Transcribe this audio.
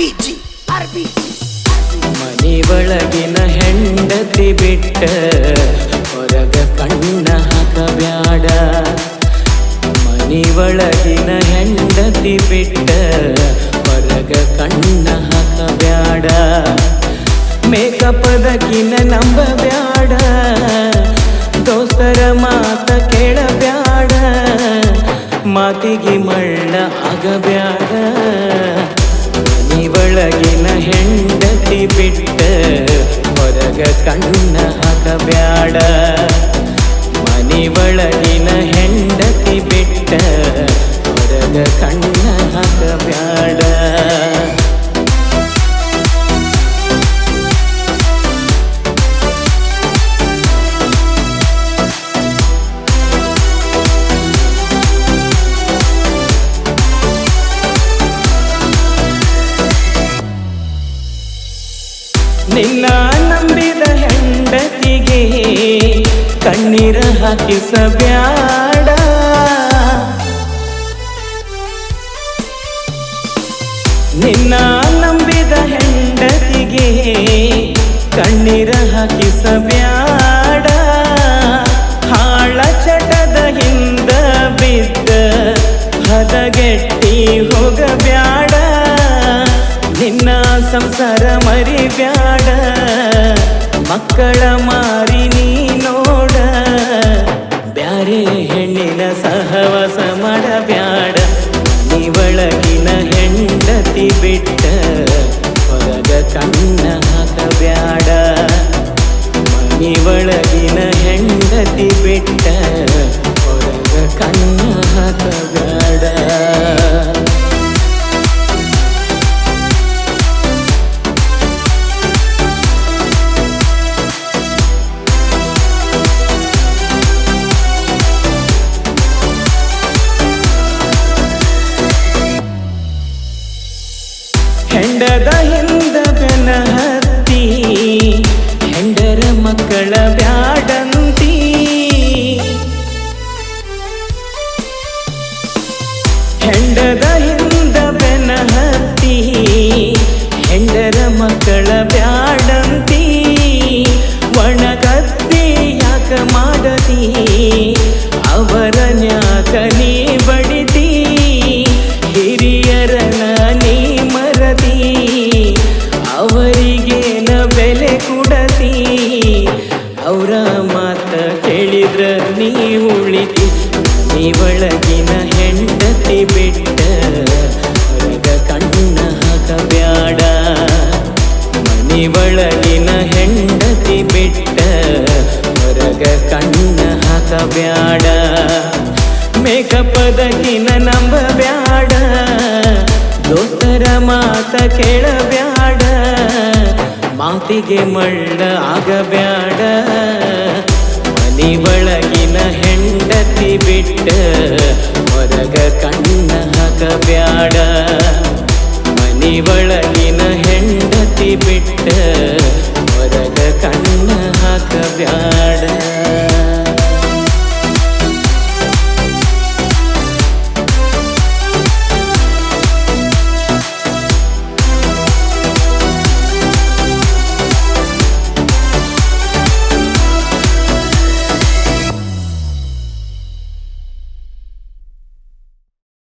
ಆರ್ಬಿಜಿ ಒಳಗಿನ ಹೆಂಡತಿ ಬಿಟ್ಟ, ಹೊರಗ ಕಣ್ಣ ಹಾಕಬ್ಯಾಡ. ಮನಿ ಒಳಗಿನ ಹೆಂಡತಿ ಬಿಟ್ಟ, ಹೊರಗ ಕಣ್ಣ ಹಾಕಬ್ಯಾಡ. ಮೇಕಪ್ಪದಕ್ಕಿನ ನಂಬಬ್ಯಾಡ, ದೋಸ್ತರ ಮಾತ ಕೇಳಬ್ಯಾಡ. ಮಾತಿಗೆ ಮಳ್ಳ ಆಗಬ್ಯಾಡ. ಒಳಗಿನ ಹೆಂಡತಿ ಬಿಟ್ಟ ಹೊರಗ ಕಣ್ಣ ಹಾಕಬ್ಯಾಡ. ಮನಿ ಒಳಗಿನ ಹೆಂಡತಿ ಬಿಟ್ಟ ನಿನ್ನ ನಂಬಿದ ಹೆಂಡತಿಗೆ ಕಣ್ಣೀರ ಹಾಕಿಸಬ್ಯಾಡ ನಿನ್ನ ನಂಬಿದ ಹೆಂಡತಿಗೆ ಕಣ್ಣೀರ ಹಾಕಿಸಬ್ಯಾಡ ಹಾಳ ಚಟದ ಹಿಂದ ಬಿದ್ದ ಹದಗೆಟ್ಟಿ ಹೋಗಬ್ಯಾಡ ನಿನ್ನ ಸಂಸಾರ ಮರಿಬ್ಯಾಡ. ಮಕ್ಕಳ ಮಾರಿ ನೀ ನೋಡ. ಬ್ಯಾರೆ ಹೆಣ್ಣಿನ ಸಹವಾಸ ಮಾಡಬ್ಯಾಡ. ನೀ ಒಳಗಿನ ಹೆಂಡತಿ ಬಿಟ್ಟ. ಹೊರಗ ಕಣ್ಣ ಹಾಕಬ್ಯಾಡ. ಒಳಗಿನ ಹೆಂಡತಿ ಬಿಟ್ಟ. ಹೊರಗ ಕಣ್ಣ ಹಾಕಬ್ಯಾಡ. ಹೆಂಡದ ಹಿಂದ ಬೆನ ಹತ್ತಿ ಹೆಂಡರ ಮಕ್ಕಳ ಬ್ಯಾಡಂತಿ. ಹೆಂಡದ ಹಿಂದ ಬೆನ ಹತ್ತಿ ಹೆಂಡರ ಮಕ್ಕಳ ಬ್ಯಾಡಂತಿ. ಒಣಗತ್ತಿ ಯಾಕ ಮಾಡದಿ? ಅವರ ನ್ಯಾಕ ನೀ ಉಳಿತಿ ನೀ ಒಳಗಿನ ಹೆಂಡತಿ ಬಿಟ್ಟ ಹೊರಗ ಕಣ್ಣ ಹಾಕಬ್ಯಾಡ ಮನಿ ಒಳಗಿನ ಹೆಂಡತಿ ಬಿಟ್ಟ ಹೊರಗ ಕಣ್ಣ ಹಾಕಬ್ಯಾಡ ಮೇಕಪ್ಪದಕಿನ ನಂಬಬ್ಯಾಡ, ದೋಸ್ತರ ಮಾತ ಕೇಳಬ್ಯಾಡ. ಮಾತಿಗೆ ಮಳ್ಳ ಆಗಬ್ಯಾಡ. ಮನಿ ಒಳಗಿನ ಹೆಂಡತಿ ಬಿಟ್ಟ ಹೊರಗ ಕಣ್ಣ ಹಾಕಬ್ಯಾಡ. ಮನಿ ಒಳಗಿನ ಹೆಂಡತಿ ಬಿಟ್ಟ